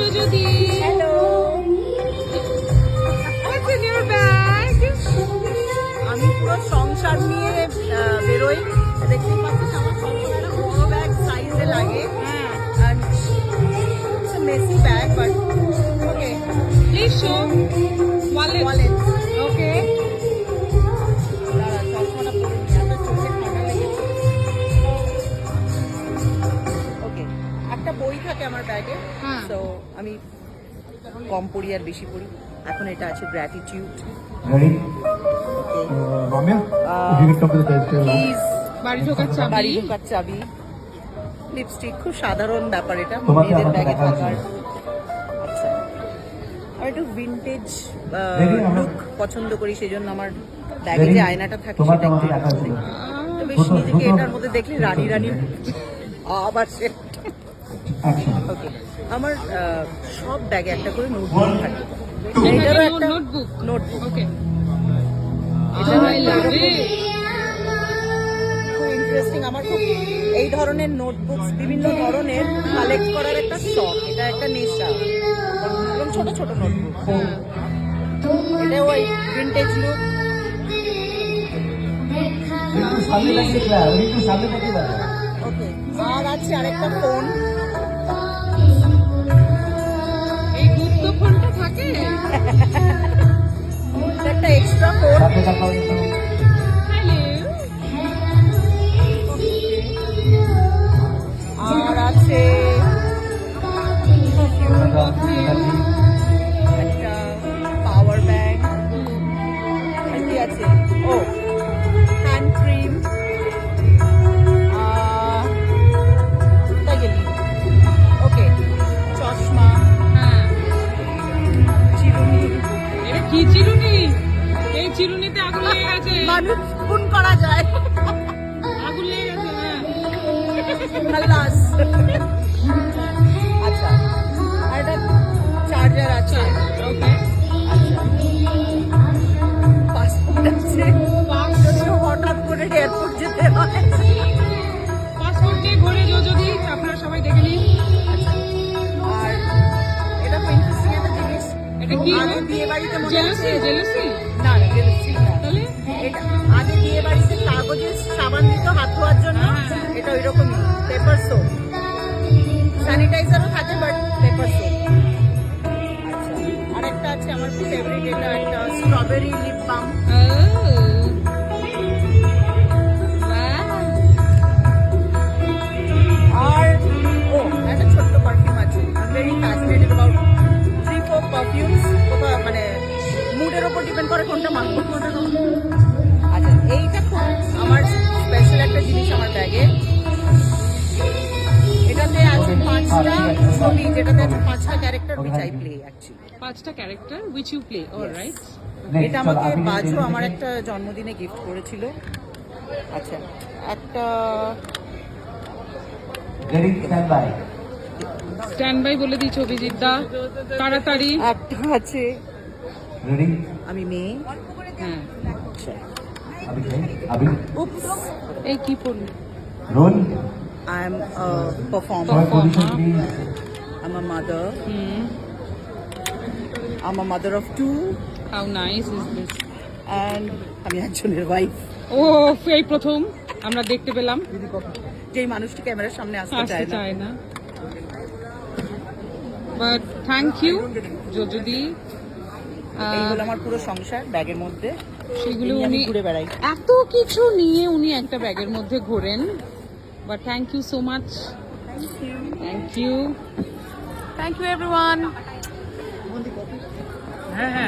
Jojodi. Hello What's in your bag? আমি পুরো সংসার নিয়ে বেরোই দেখতেই পাচ্ছিস আমার বড় ব্যাগ সাইজে লাগে messy bag but okay please show. কম পড়ি আর বেশি পড়ি। এখন এটা আছে গ্র্যাটিটিউড Uh, Uh, uh, বাড়ি ঢোকার চাবি। লিপস্টিক খুব সাধারণ ব্যাপার এটা মেয়েদের ব্যাগে থাকার। আচ্ছা। আর একটু ভিন্টেজ? লুক পছন্দ করি সেই জন্য আমার ব্যাগে যে আয়নাটা থাকে সেটা একটু বেশ নিজেকে এটার মধ্যে দেখলে রানী রানী আবার সে Action. ওকে আমার সব ব্যাগে একটা করে নোটবুক থাকে। এটারও একটা notebook? নোটবুক ওকে ইন্টারেস্টিং আমার খুব এই ধরনের নোটবুকস বিভিন্ন ধরনের কালেক্ট করার একটা শখ। এটা একটা নেশা। এবং ছোট ছোট নোটবুক এটা ওই ভিন্টেজ লুক আর আছে আরেকটা ফোন একটা এক্সট্রা মানুষ খুন করা যায়। বিয়ে বাড়িতে মনে জেলসি না না জেলসি তাহলে? এটা আগে বিয়ে বাড়িতে কাগজের সাবান দিত হাত ধোয়ার জন্য। হ্যাঁ। এটা ওই রকমই পেপার সোপ স্যানিটাইজারও থাকে বাট পেপার সোপ আচ্ছা আরেকটা আছে আমার ফেভারিট এটা একটা স্ট্রবেরি লিপ বাম পাঁচটা ছবি পাঁচটা ক্যারেক্টার উইচ প্লে অ্যাকচুয়ালি পাঁচটা character which you play alright এটা আমাকে বাজু আমার একটা জন্মদিনে গিফট করেছিল। আচ্ছা একটা স্ট্যান্ড বাই বলে দিই অভিজিৎদা তাড়াতাড়ি। একটা আছে। আমি মেয়ে। হ্যাঁ। আচ্ছা। এই কি পড়লি? Role I am performer Forward position, please. I am a mother hmm I am a mother of two how nice and আমি একজনের ওয়াইফ ও এই প্রথম। আমরা দেখতে পেলাম। যেই মানুষটি ক্যামেরার সামনে আসতে চায় না। চায় না। বাট থ্যাংক ইউ যদি এই হলো আমার পুরো সংসার ব্যাগের মধ্যে। সেগুলো উনি ঘুরে বেড়াই। এত কিছু নিয়ে উনি একটা ব্যাগের মধ্যে ঘোরেন। but thank you so much thank you thank you everyone